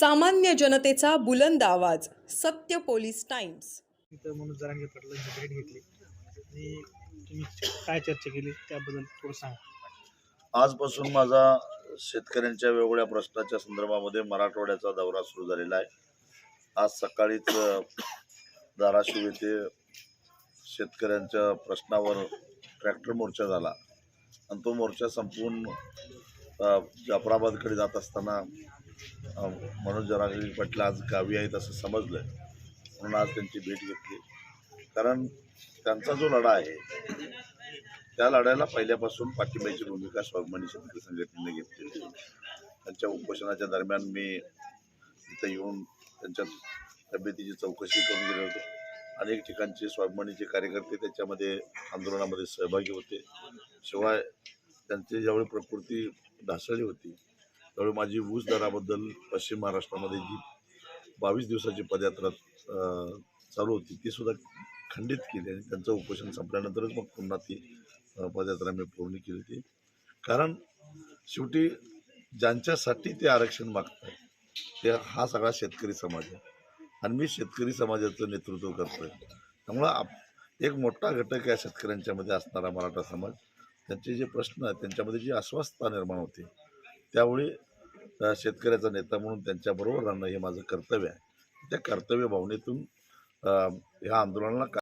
सामान्य जनतेचा बुलंद आवाज सत्य पोलीस टाइम्स. इथं मनोज जरांगे पाटलांची भेट घेतली. आणि तुम्ही काय चर्चा केली त्याबद्दल थोडं सांगा. आजपासून माझा शेतकऱ्यांच्या वेगवेगळ्या प्रश्नाच्या संदर्भामध्ये मराठवाड्याचा दौरा सुरू झालेला आहे. आज सकाळीच धाराशिव येथे शेतकऱ्यांच्या प्रश्नावर ट्रॅक्टर मोर्चा झाला. आणि तो मोर्चा संपवून अ, जाफराबादकडे जात असताना मनोज जरांगे पाटील आज गावी आहेत असं समजलं म्हणून आज त्यांची भेट घेतली. कारण त्यांचा जो लढा आहे त्या लढ्याला पहिल्यापासून पाठिंब्याची भूमिका स्वाभिमानी शेतकरी संघटनेने घेतली त्यांच्या उपोषणाच्या दरम्यान मी इथं येऊन त्यांच्या तब्येतीची चौकशी करून गेलो होतो. अनेक ठिकाणचे स्वाभिमानीचे कार्यकर्ते त्याच्यामध्ये आंदोलनामध्ये सहभागी होते. शिवाय त्यांची ज्यावेळी प्रकृती ढासळली होती त्यामुळे माझी ऊस दराबद्दल पश्चिम महाराष्ट्रामध्ये जी बावीस दिवसाची पदयात्रा चालू होती ती सुद्धा खंडित केली आणि त्यांचं उपोषण संपल्यानंतरच मग पुन्हा ती पदयात्रा मी पूर्ण केली होती. कारण शेवटी ज्यांच्यासाठी ते आरक्षण मागतात ते हा सगळा शेतकरी समाज आहे. आणि मी शेतकरी समाजाचं नेतृत्व करतोय. त्यामुळं आप एक मोठा घटक या शेतकऱ्यांच्यामध्ये असणारा मराठा समाज त्यांचे जे प्रश्न आहेत त्यांच्यामध्ये जी अस्वस्थता निर्माण होते त्यावेळी शेतकऱ्याचा नेता म्हणून त्यांच्याबरोबर राहणं हे माझं कर्तव्य आहे. त्या कर्तव्य भावनेतून ह्या आंदोलनाला